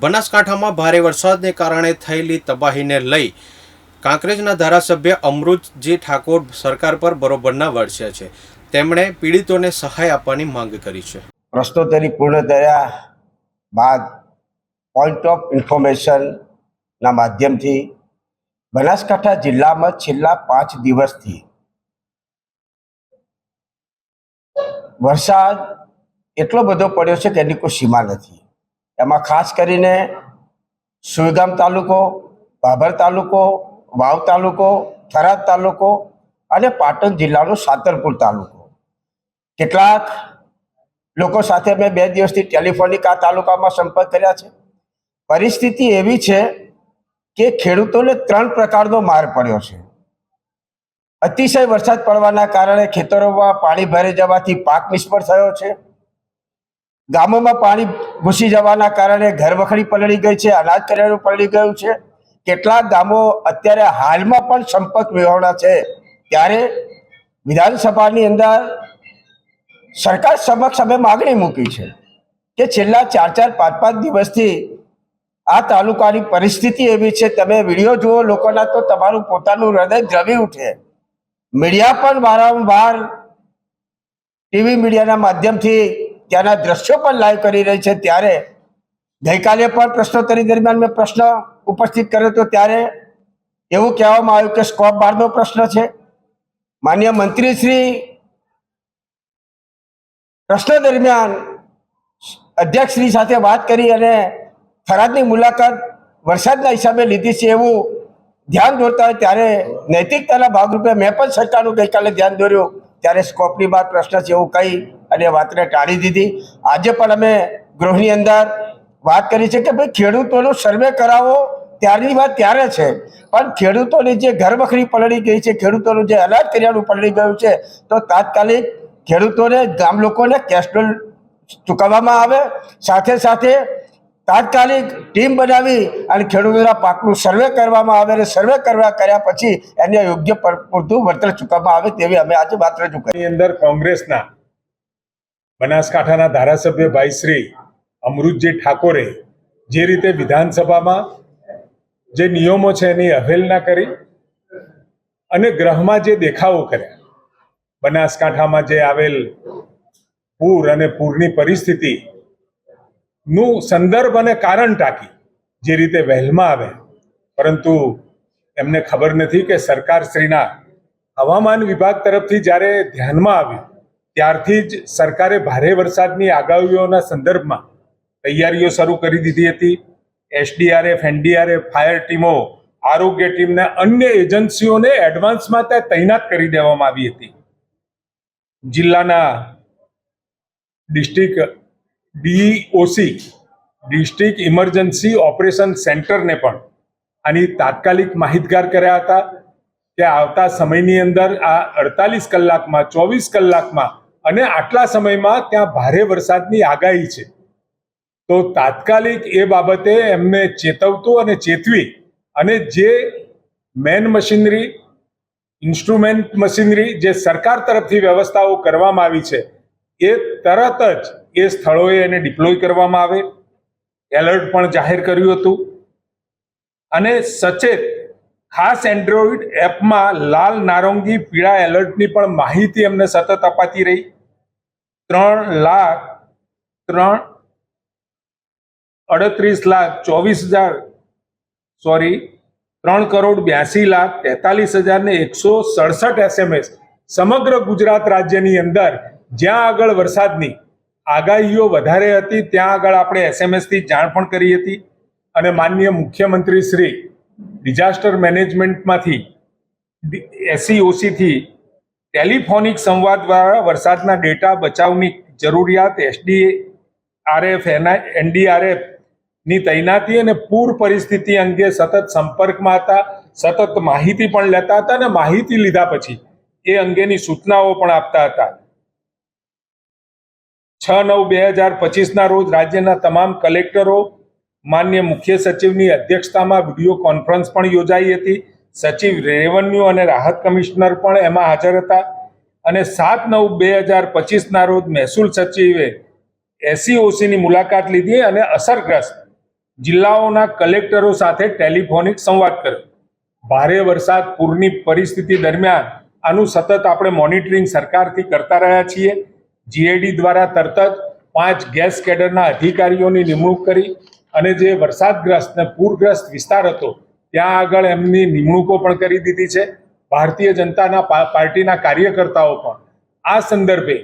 બનાસકાંઠામાં ભારે વરસાદને કારણે થયેલી તબાહીને લઈ કાંકરેજના ધારાસભ્ય અમૃતજી ઠાકોર સરકાર પર બરોબરના વરસ્યા છે. તેમણે પીડિતોને સહાય આપવાની માંગ કરી છે. પ્રશ્નોત્તરી પૂર્ણ થયા બાદ પોઈન્ટ ઓફ ઇન્ફોર્મેશનના માધ્યમથી બનાસકાંઠા જિલ્લામાં છેલ્લા પાંચ દિવસથી વરસાદ એટલો બધો પડ્યો છે એની કોઈ સીમા નથી. એમાં ખાસ કરીને સુરગામ તાલુકો ભાભર તાલુકો, વાવ તાલુકો, થરાદ તાલુકો અને પાટણ જિલ્લાનો સાતરપુર તાલુકો. કેટલાક લોકો સાથે મેં બે દિવસથી ટેલિફોનિક આ તાલુકામાં સંપર્ક કર્યા છે. પરિસ્થિતિ એવી છે કે ખેડૂતોને ત્રણ પ્રકારનો માર પડ્યો છે. અતિશય વરસાદ પડવાના કારણે ખેતરોમાં પાણી ભરાઈ જવાથી પાક નિષ્ફળ થયો છે. ગામોમાં પાણી ઘૂસી જવાના કારણે ઘરવખરી પલળી ગઈ છે, અનાજ કરિયાણું પલળી ગયું છે. કેટલાક ગામો અત્યારે હાલમાં પણ સંપર્ક વિહોણા છે. ત્યારે વિધાનસભાની અંદર સરકાર સમક્ષ અમે માગણી મૂકી છે કે છેલ્લા ચાર ચાર પાંચ પાંચ દિવસથી આ તાલુકાની પરિસ્થિતિ એવી છે, તમે વીડિયો જુઓ લોકોના તો તમારું પોતાનું હૃદય દ્રવી ઉઠે. મીડિયા પણ વારંવાર ટીવી મીડિયાના માધ્યમથી ત્યાંના દ્રશ્યો પણ લાઈવ કરી રહી છે. ત્યારે ગઈકાલે પણ પ્રશ્નોત્તરી દરમિયાન મેં પ્રશ્ન ઉપસ્થિત કર્યો હતો. ત્યારે એવું કહેવામાં આવ્યું કે સ્કોપ બારનો પ્રશ્ન છે. માન્ય મંત્રી શ્રી પ્રશ્ન દરમિયાન અધ્યક્ષશ્રી સાથે વાત કરી અને થરાદની મુલાકાત વરસાદના હિસાબે લીધી છે એવું ધ્યાન દોરતા હોય ત્યારે નૈતિકતાના ભાગરૂપે મેં પણ સરકારનું ગઈકાલે ધ્યાન દોર્યું. ત્યારે સ્કોપની બાદ પ્રશ્ન છે એવું કહી અને વાતને ટાળી દીધી. આજે પણ અમે ગૃહની અંદર વાત કરી છે કે ભાઈ ખેડૂતોનો સર્વે કરાવો, ત્યારની વાત ત્યારે છે. પણ ખેડૂતોની જે ઘરવખરી પલળી ગઈ છે, ખેડૂતોનું જે અનાજ કરિયાણું પલળી ગયું છે, તો તાત્કાલિક ખેડૂતોને ગામ લોકોને કેશ ચૂકવવામાં આવે. સાથે સાથે તાત્કાલિક ટીમ બનાવી અને ખેડૂતોના પાકનું સર્વે કરવામાં આવે અને સર્વે કરવા કર્યા પછી એને યોગ્ય પર- પૂરતું વળતર ચૂકવવામાં આવે તેવી અમે આજે માત્ર ચૂકવી અંદર કોંગ્રેસના બનાસકાંઠાના ધારાસભ્ય ભાઈ શ્રી અમૃતજી ઠાકોરે જે રીતે વિધાનસભામાં જે નિયમો છે એની અવહેલના કરી અને ગ્રહમાં જે દેખાવો કર્યા, બનાસકાંઠામાં જે આવેલ પૂર અને પૂરની પરિસ્થિતિ નું સંદર્ભ અને કારણ ટાંકી જે રીતે વહેલમાં આવે. પરંતુ એમને ખબર નથી કે સરકારશ્રીના હવામાન વિભાગ તરફથી જ્યારે ધ્યાનમાં આવ્યું, ત્યારથી જ સરકારે ભારે વરસાદની આગાહીઓના સંદર્ભમાં તૈયારીઓ શરૂ કરી દીધી હતી. એસડીઆરએફ, એનડીઆરએફ, ફાયર ટીમો, આરોગ્ય ટીમને, અન્ય એજન્સીઓને એડવાન્સમાં ત્યાં તૈનાત કરી દેવામાં આવી હતી. જિલ્લાના district DOC, district emergency operation સેન્ટરને પણ આની તાત્કાલિક માહિતગાર કર્યા હતા. કે આવતા સમયની અંદર આ અડતાલીસ કલાકમાં, ચોવીસ કલાકમાં અને આટલા સમયમાં ત્યાં ભારે વરસાદની આગાહી છે. તો તાત્કાલિક એ બાબતે એમને ચેતવતું અને ચેતવી અને જે મેન મશીનરી, ઇન્સ્ટ્રુમેન્ટ મશીનરી જે સરકાર તરફથી વ્યવસ્થાઓ કરવામાં આવી છે, એ તરત જ એ સ્થળોએ એને ડિપ્લોય કરવામાં આવે. એલર્ટ પણ જાહેર કર્યું હતું. અને સચેત ખાસ એન્ડ્રોઈડ એપમાં લાલ નારંગી પીળા એલર્ટની પણ માહિતી એમને સતત અપાતી રહી. ત્રણ લાખ, ત્રણ, અડત્રીસ લાખ, ચોવીસ હજાર સોરી ત્રણ કરોડ બ્યાસી લાખ, તેતાલીસ હજાર ને એકસો સડસઠ એસએમએસ સમગ્ર ગુજરાત રાજ્યની અંદર જ્યાં આગળ વરસાદની આગાહીઓ વધારે હતી, ત્યાં આગળ આપણે એસએમએસથી જાણ પણ કરી હતી. અને માનનીય મુખ્યમંત્રી શ્રી ડિઝાસ્ટર મેનેજમેન્ટમાંથી એસસીઓસીથી ટેલિફોનિક સંવાદ દ્વારા વરસાદના ડેટા બચાવની જરૂરિયાત એસડી આરએફ એનડીઆરએફની તૈનાતી અને પૂર પરિસ્થિતિ અંગે સતત સંપર્કમાં હતા. સતત માહિતી પણ લેતા હતા અને માહિતી લીધા પછી એ અંગેની સૂચનાઓ પણ આપતા હતા. છ નવ બે હજાર પચીસના રોજ રાજ્યના તમામ કલેક્ટરો, માન્ય મુખ્ય સચિવની અધ્યક્ષતામાં વીડિયો કોન્ફરન્સ પણ યોજાઈ હતી. સચિવ રેવન્યુ અને રાહત કમિશનર પણ એમાં હાજર હતા. અને સાત નવ બે હજાર પચીસના રોજ મહેસૂલ સચિવે એસસીઓસીની મુલાકાત લીધી અને અસરગ્રસ્ત જિલ્લાઓના કલેક્ટરો સાથે ટેલિફોનિક સંવાદ કર્યો. ભારે વરસાદ પૂરની પરિસ્થિતિ દરમિયાન આનું સતત આપણે મોનિટરિંગ સરકારથી કરતા રહ્યા છીએ. જીએડી દ્વારા તરત જ પાંચ ગેસ કેડરના અધિકારીઓની નિમણૂક કરી અને જે વરસાદગ્રસ્ત અને પૂરગ્રસ્ત વિસ્તાર હતો, ત્યાં આગળ એમની નિમણૂકો પણ કરી દીધી છે. ભારતીય જનતાના પાર્ટીના કાર્યકર્તાઓ પણ આ સંદર્ભે